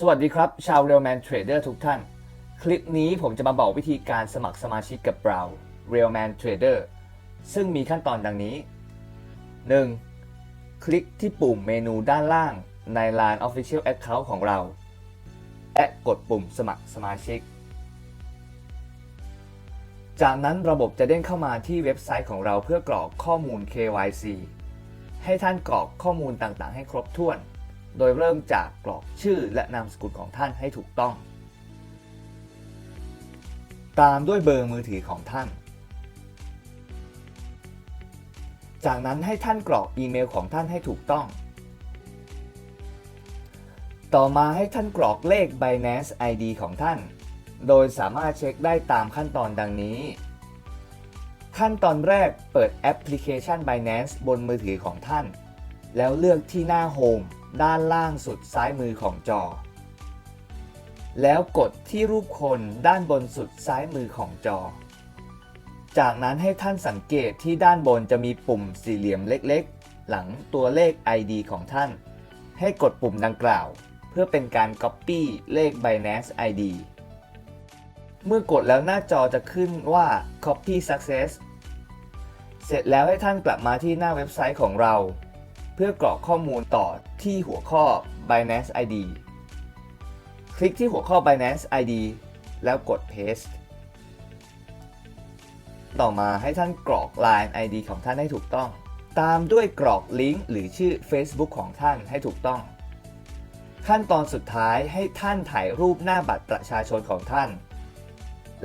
สวัสดีครับ ชาว Realman Trader ทุกท่าน คลิปนี้ผมจะมาบอกวิธีการสมัครสมาชิกกับเรา Realman Trader ซึ่งมีขั้นตอนดังนี้ 1. คลิกที่ปุ่มเมนูด้านล่างใน Line Official Account ของเรา และกดปุ่มสมัครสมาชิก จากนั้นระบบจะเด้งเข้ามาที่เว็บไซต์ของเราเพื่อกรอกข้อมูล KYC ให้ท่านกรอกข้อมูลต่างๆ ให้ครบถ้วน โดยเริ่มจากกรอกชื่อและนามสกุลของท่านให้ถูกต้อง ตามด้วยเบอร์มือถือของท่าน จากนั้นให้ท่านกรอกอีเมลของท่านให้ถูกต้อง ต่อมาให้ท่านกรอกเลข Binance ID ของท่าน โดยสามารถเช็คได้ตามขั้นตอนดังนี้ ขั้นตอนแรกเปิดแอปพลิเคชัน Binance บนมือถือของท่าน แล้วเลือกที่หน้าโฮม ด้านล่างสุดซ้ายมือของจอ แล้วกดที่รูปคนด้านบนสุดซ้ายมือของจอ จากนั้นให้ท่านสังเกตที่ด้านบนจะมีปุ่มสี่เหลี่ยมเล็กๆ หลังตัวเลข ID ของท่าน ให้กดปุ่มดังกล่าว เพื่อเป็นการ Copy เลข Binance ID เมื่อกดแล้วหน้าจอจะขึ้นว่า Copy Success เสร็จแล้วให้ท่านกลับมาที่หน้าเว็บไซต์ของเรา เพื่อกรอกข้อมูลต่อที่หัวข้อ Binance ID คลิกที่หัวข้อ Binance ID แล้วกด Paste ต่อมาให้ท่านกรอก Line ID ของท่านให้ถูกต้อง ตามด้วยกรอกลิงก์หรือชื่อ Facebook ของท่านให้ถูกต้อง ขั้นตอนสุดท้ายให้ท่านถ่ายรูปหน้าบัตรประชาชนของท่าน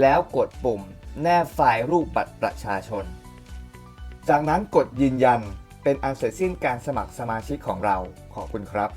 แล้วกดปุ่มแนบไฟล์รูปบัตรประชาชน จากนั้นกดยืนยัน เป็นอันเสร็จสิ้นการสมัครสมาชิกของเราขอบคุณครับ